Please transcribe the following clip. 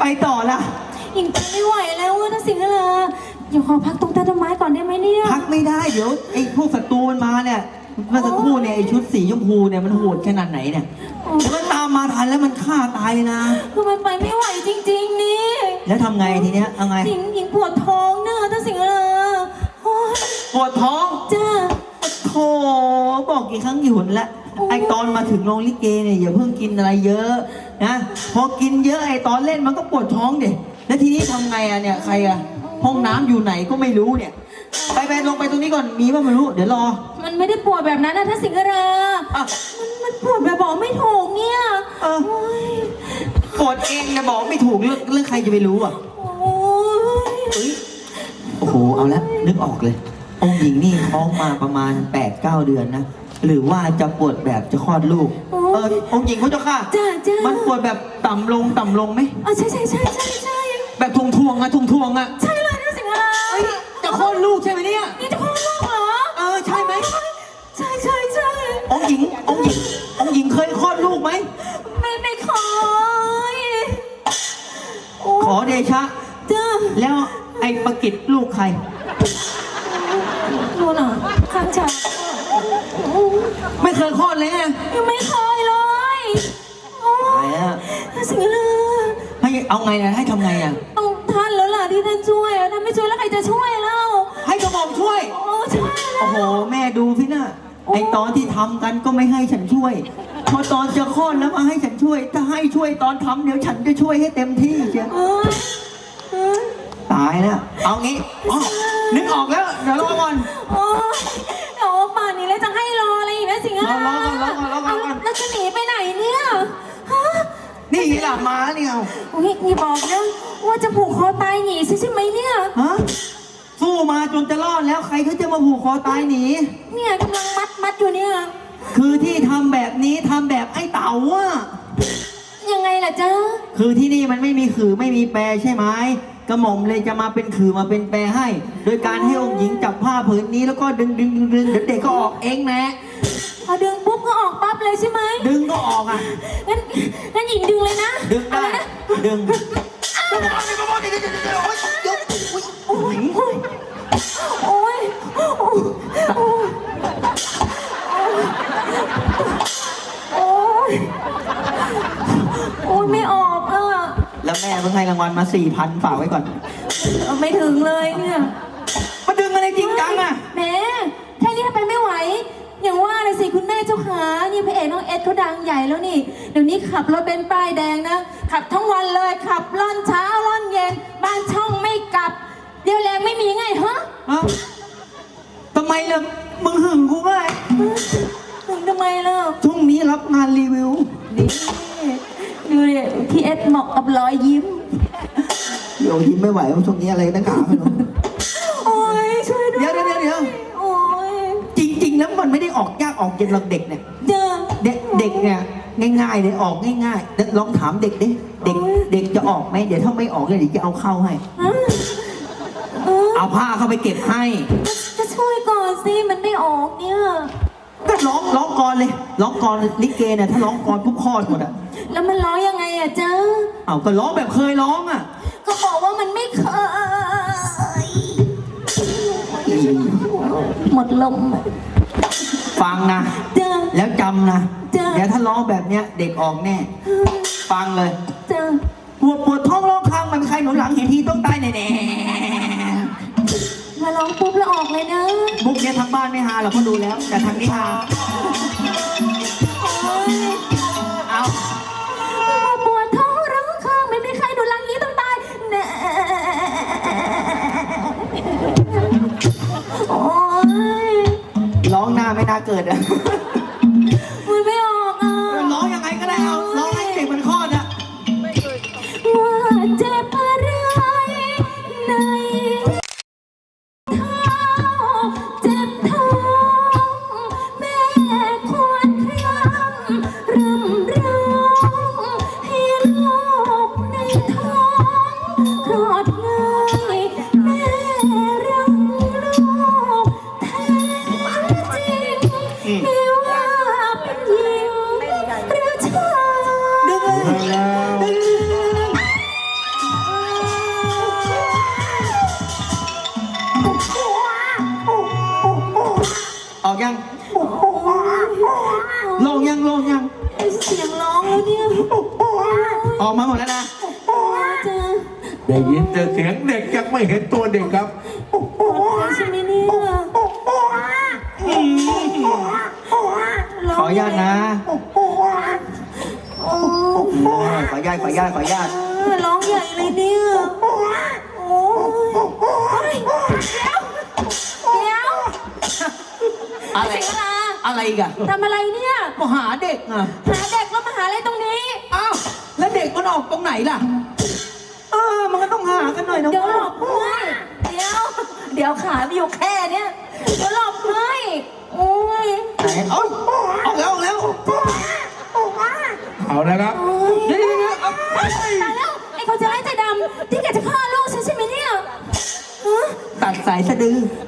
ไปต่อล่ะหญิงไปไม่ไหวแล้วอะนะสิงห์ลาเดี๋ยวขอพักตรงใต้ต้นไม้ก่อนได้ไหมเนี่ย พักไม่ได้เดี๋ยวไอ้พวกศัตรูมันมาเนี่ยเมื่อสักครู่เนี่ยไอ้ชุดสีชมพูเนี่ยมันโหดขนาดไหนเนี่ยเดี๋ยวมันตามมาทันแล้วมันฆ่าตายเลยนะ คือมันไปไม่ไหวจริง ๆ นี่ แล้วทำไงทีเนี้ยเอาไงหญิงหญิงปวดท้องเนอะนะสิงห์ลาโอ้ยปวดท้องจ้า โธ่บอกกี่ครั้งกี่หนแล้วโอ้ ไอตอนมาถึงโรงลิเกเนี่ยอย่าเพิ่งกินอะไรเยอะนะพอกินเยอะไอตอนเล่นมันก็ปวดท้องเด็แล้วทีนี้ทำไงอะเนี่ยใครอะห้องน้ำอยู่ไหนก็ไม่รู้เนี่ย ไปไปลงไปตรงนี้ก่อนมีป่ะไม่รู้ เดี๋ยวรอมันไม่ได้ปวดแบบนั้นนะท่าสิงห์ลาอะ มันมันปวดแบบบอกไม่ถูกเนี่ยเออ โยปวดเองนี่บอกไม่ถูกเรื่องเรื่องใครจะไปรู้อะโอ้ยเอ้ยโอ้โหเอาละนึกออกเลย องค์หญิงนี่ท้องมาประมาณ8ปดเก้าเดือนนะ หรือว่าจะปวดแบบจะคลอดลูกเออองค์หญิงเขาเจ้าค่ะ จ้าจ้ามันปวดแบบต่ำลงต่ำลงไหม อ๋อใช่ใช่ใช่ใช่ใช่แบบทวงทวงๆอะทวงทวงๆอะใช่เลยท่านสิงห์ลาเอ้ยจะคลอดลูกใช่ไหมเนี่ย นี่จะคลอดลูกเหรอเออใช่ไหม ใช่ใช่ใช่องค์หญิง องค์หญิง องค์หญิงเคยคลอดลูกไหม ไม่ไม่ขอโอ้ขอเดชะ จ้าแล้วไอ้ประกิตลูกใครดูหน่ะข้างฉาก ไม่เคยคลอดเลยไงยังไม่เคยเลยโอ้ตายแล้วท่านสิงห์ลาให้เอาไงอะให้ทำไงอะต้องท่านแล้วล่ะที่ท่านช่วยอะท่านไม่ช่วยแล้วใครจะช่วยเราให้กระหม่อมช่วย โอ้ใช่แล้วโอ้โหแม่ดูสินะไอตอนที่ทำกันก็ไม่ให้ฉันช่วย พอตอนจะคลอดแล้วมาให้ฉันช่วย ถ้าให้ช่วยตอนทำเดี๋ยวฉันจะช่วยให้เต็มที่เชียว เอ้ยเอ้ยตายแล้วเอางี้อ๋อนึกออกแล้ว เดี๋ยวรอก่อนโอ้ยโอ้ป่านนี้แล้วจะให้รออะไรอีกนะ สิงห์ลารอก่อนรอก่อนรอก่อนรอก่อนเาแล้วจะหนีไปไหนเนี่ยฮะนี่หลับมาแล้วนี่เอาอุ้ยนี่บอกนะว่าจะผูกคอตายหนีใช่ใช่ไหมเนี่ย ฮะสู้มาจนจะรอดแล้วใครเขาจะมาผูกคอตายหนี เนี่ยกำลังมัดมัดอยู่เนี่ย คือที่ทำแบบนี้ทำแบบไอ้เต่าอะยังไงล่ะจ๊ะ คือที่นี่มันไม่มีขือไม่มีแปรใช่ไหมกระหม่อมเลยจะมาเป็นขือมาเป็นแปรให้ โดยการให้องค์หญิงจับผ้าผืนนี้แล้วก็ดึงดึงดึงดึงเดี๋ยวเด็กก็ออกเองแหละ พอดึงปุ๊บก็ออกปั๊บเลยใช่ไหมดึงก็ออกอะ งั้นงั้นหญิงดึงเลยนะดึงได้ เอาเลยนะดึงโอ้ยโอ้ยโอ้ยโอ้ยโอ้ยโอ้ยไม่ออกอะแล้วแม่เพิ่งให้รางวัลมาสี่พันฝากไว้ก่อน เอาไม่ถึงเลยเนี่ย มาดึงอะไรจริงจังอะ แหม่ นี่พระเอกน้องเอ็ดเขาดังใหญ่แล้วนี่ เดี๋ยวนี้ขับรถเป็นซ์ป้ายแดงนะ ขับทั้งวันเลยขับร่อนเช้าร่อนเย็น บ้านช่องไม่กลับ เดี๋ยวแรงไม่มีไงฮะเอ้าทำไมล่ะมึงหึงกูไงถึงทำไมล่ะช่วงนี้รับงานรีวิว นี่ดูดิพี่เอ็ดเหมาะกับรอยยิ้ม เดี๋ยวยิ้มไม่ไหวว่าช่วงนี้อะไรตั้งขาไม่รู้ โอ้ยช่วยด้วยเดี๋ยวเดี๋ยวเดี๋ยวเดี๋ยว โอ้ย จริง ๆ แล้วมันไม่ได้ออกยากออกเย็นหรอกเด็กเนี่ยเจอเด็กเด็กเนี่ยง่ายๆเลยออกง่ายๆเดี๋ยวลองถามเด็กดิเด็กเด็กจะออกไหมเดี๋ยวถ้าไม่ออกเนี่ยเดี๋ยวจะเอาเข้าให้อะเออเอาผ้าเข้าไปเก็บให้จะช่วยก่อนสิมันไม่ออกเนี่ยก็ร้องร้องกรเลยร้องกรลิเกเนี่ยถ้าร้องกรปุ๊บคลอดหมดอะแล้วมันร้องยังไงอะเจ้าเอาก็ร้องแบบเคยร้องอะก็บอกว่ามันไม่เคยหมดลมอะ ฟังนะ เจ้าแล้วจำนะจ้ะเดี๋ยวถ้าร้องแบบเนี้ยเด็กออกแน่ ฟังเลยเจ้าปวดปวดท้องร้องคางมันใครหนุนหลังเห็นทีต้องตายแน่มาร้องปุ๊บแล้วออกเลยนะ ๆมุกเนี้ยทางบ้านไม่ฮาหรอกเพราะดูแล้ว แต่ทางนี้ฮา อง ออกยังลงยังลงยัง เสียงร้องแล้วเนี่ยออกมาหมดแล้วนะ ได้ยินเจอเสียงเด็กยังไม่เห็นตัวเด็กครับ ออนุญาตขออนุญาตขออนุญาตร้องใหญ่เลยเนี่ยโอ้ยเดี๋ยวอะไรเสียเวลาอะไรอีกอะทำอะไรเนี่ยก็หาเด็กอะหาเด็กแล้วมาหาอะไรตรงนี้ อ้าวแล้วเด็กมันออกตรงไหนล่ะเออมันก็ต้องหากันหน่อยนะเดี๋ยวหลว่าบให้เดี๋ยว เดี๋ยวขามีอยู่แค่เนี้ยเดี๋ยวหลบให้โอ้ยไหนเอ้าออกแล้วออกแล้วเอาละครับ โอ้ย เดี๋ยวเดี๋ยวเดี๋ยวเอาตายแล้วไอ้คนจะไล่ใจดำที่แกจะฆ่าลูกฉันใช่ไหมเนี่ยฮะ ตัดสายสะดือโอ้ย